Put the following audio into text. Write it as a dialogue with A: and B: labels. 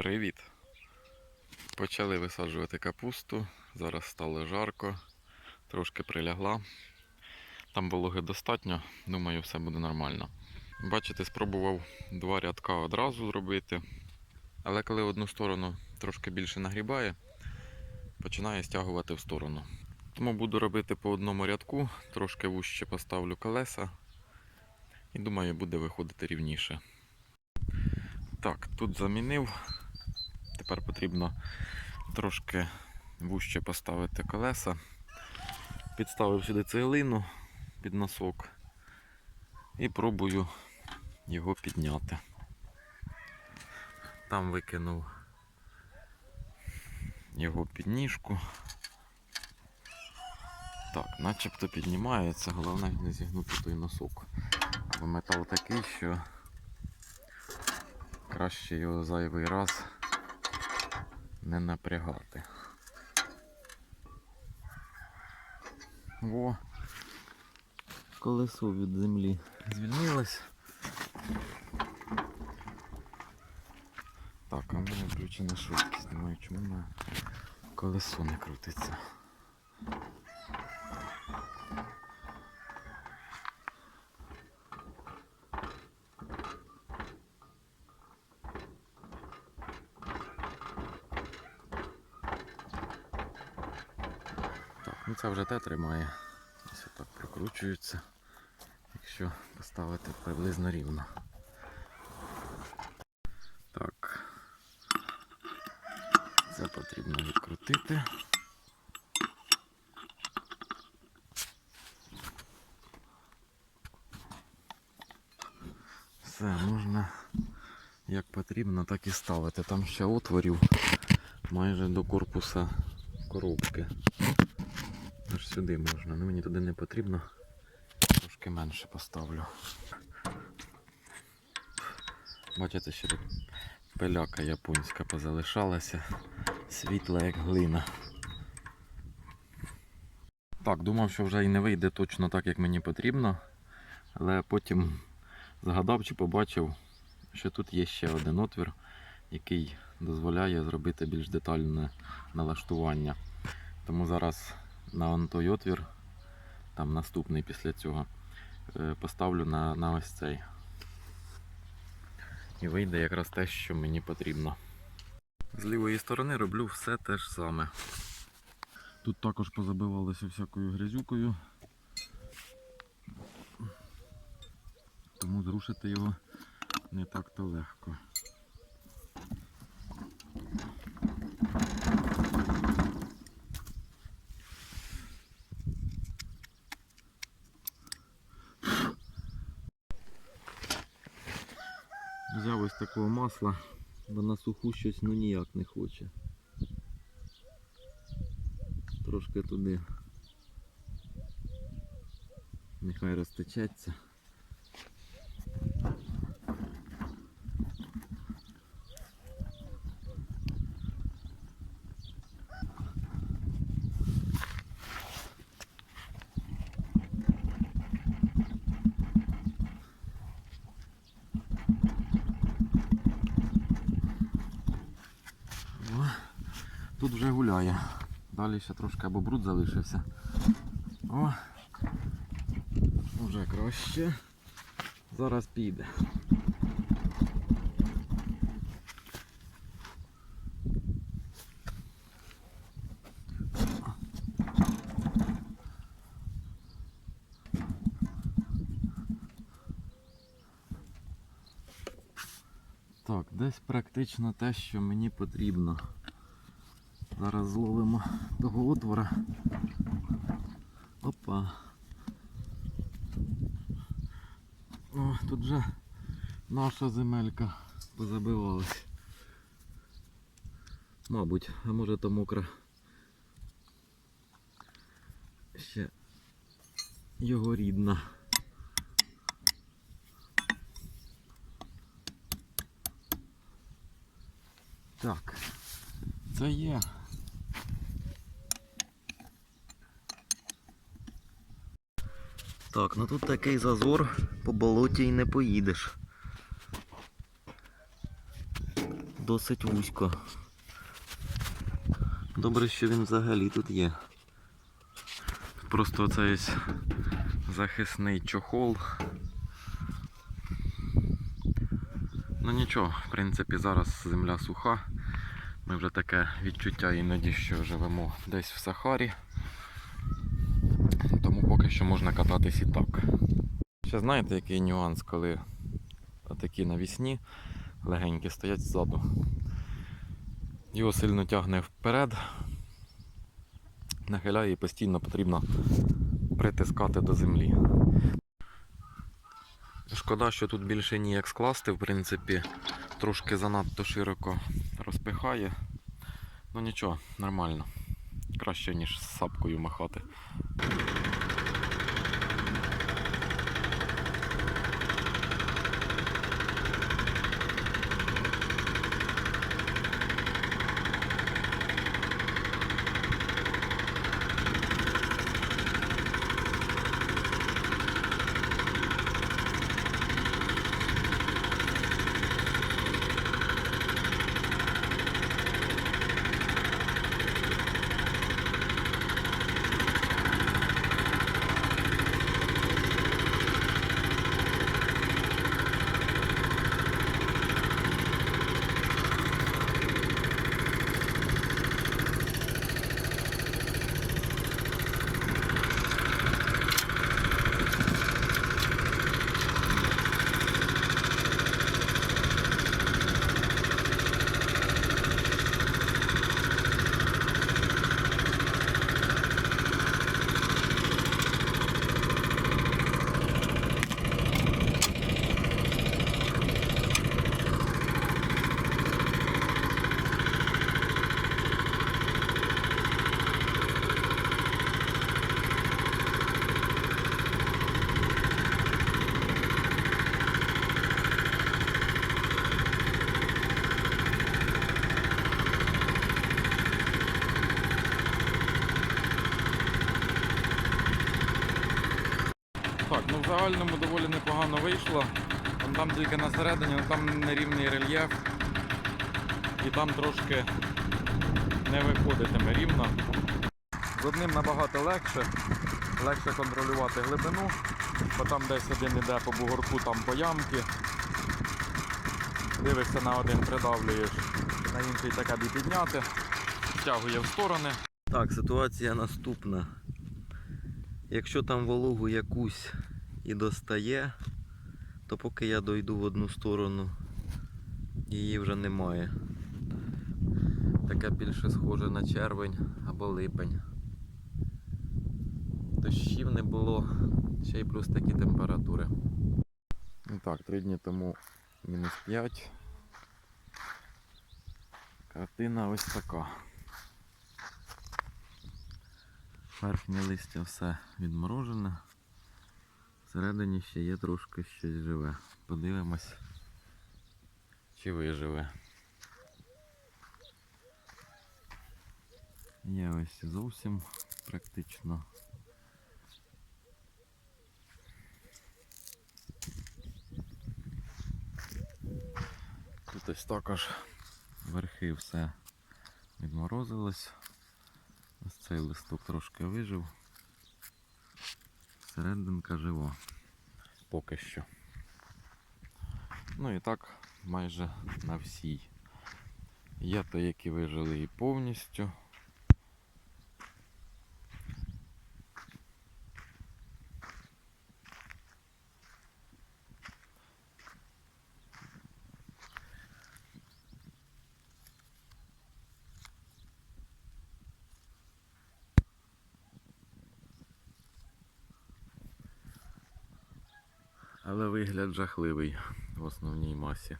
A: Привіт! Почали висаджувати капусту. Зараз стало жарко, трошки прилягла. Там вологи достатньо, думаю, все буде нормально. Бачите, спробував два рядка одразу зробити. Але коли одну сторону трошки більше нагрібає, починає стягувати в сторону. Тому буду робити по одному рядку, трошки вужче поставлю колеса. І думаю, буде виходити рівніше. Так, тут замінив. Тепер потрібно трошки вужче поставити колеса. Підставив сюди цеглину під носок і пробую його підняти. Там викинув його під ніжку. Так, начебто піднімається, головне не зігнути той носок. Бо метал такий, що краще його зайвий раз не напрягати. Во, колесо від землі звільнилось. Так, а в мене включена швидкість. Думаю, чому на колесо не крутиться. Ну це вже те тримає. Ось отак прокручується, якщо поставити приблизно рівно. Так. Це потрібно відкрутити. Все, можна як потрібно, так і ставити. Там ще отворів майже до корпуса коробки. Сюди можна, ну мені туди не потрібно. Трошки менше поставлю. Бачите, ще тут пиляка японська позалишалася, світла як глина. Так, думав, що вже і не вийде точно так, як мені потрібно, але потім згадав чи побачив, що тут є ще один отвір, який дозволяє зробити більш детальне налаштування. Тому зараз на той отвір, там наступний після цього, е, поставлю на, на ось цей. І вийде якраз те, що мені потрібно. З лівої сторони роблю все те ж саме. Тут також позабивалося всякою грязюкою. Тому зрушити його не так-то легко. Взяв ось такого масла, бо на суху щось ну ніяк не хоче. Трошки туди. Нехай розтечеться. Тут вже гуляє. Далі ще трошки або бруд залишився. О, вже краще. Зараз піде. Так, десь практично те, що мені потрібно. Зараз зловимо того отвора. Опа. О, тут вже наша земелька позабивалась. Мабуть, а може то мокра. Ще його рідна. Так, це є. Так, ну тут такий зазор, по болоті й не поїдеш.
B: досить вузько. Добре, що він взагалі тут є.
A: Просто оцей захисний чохол. Ну нічого, в принципі, зараз земля суха. Ми вже таке відчуття іноді, що живемо десь в Сахарі. Що можна кататись і так. Ще знаєте, який нюанс, коли такі навісні легенькі стоять ззаду. Його сильно тягне вперед, нахиляє і постійно потрібно притискати до землі. Шкода, що тут більше ніяк скласти, в принципі, трошки занадто широко розпихає. Ну нічого, нормально. Краще, ніж з сапкою махати. Загальному доволі непогано вийшло. Вон Там тільки на середині, ну, там нерівний рельєф. І там трошки не виходитиме рівно. З одним набагато легше. Легше контролювати глибину, бо там десь один іде по бугорку, там по ямки. Дивишся на один, придавлюєш, на інший таке бі підняти, втягує в сторони.
B: Так, ситуація наступна. Якщо там вологу якусь і достає, то поки я дойду в одну сторону, її вже немає.
A: Таке більше схоже на червень або липень. Дощів не було, ще й плюс такі температури. Ну так, три дні тому мінус 5. Картина ось така. Верхнє листя все відморожене. Всередині ще є трошки щось живе. Подивимось, чи виживе. Є ось зовсім практично. Тут ось також верхи все відморозилось. Ось цей листок трошки вижив. Серединка жива. Поки що. Ну і так майже на всій. Є то, які вижили і повністю. Але вигляд жахливий в основній масі.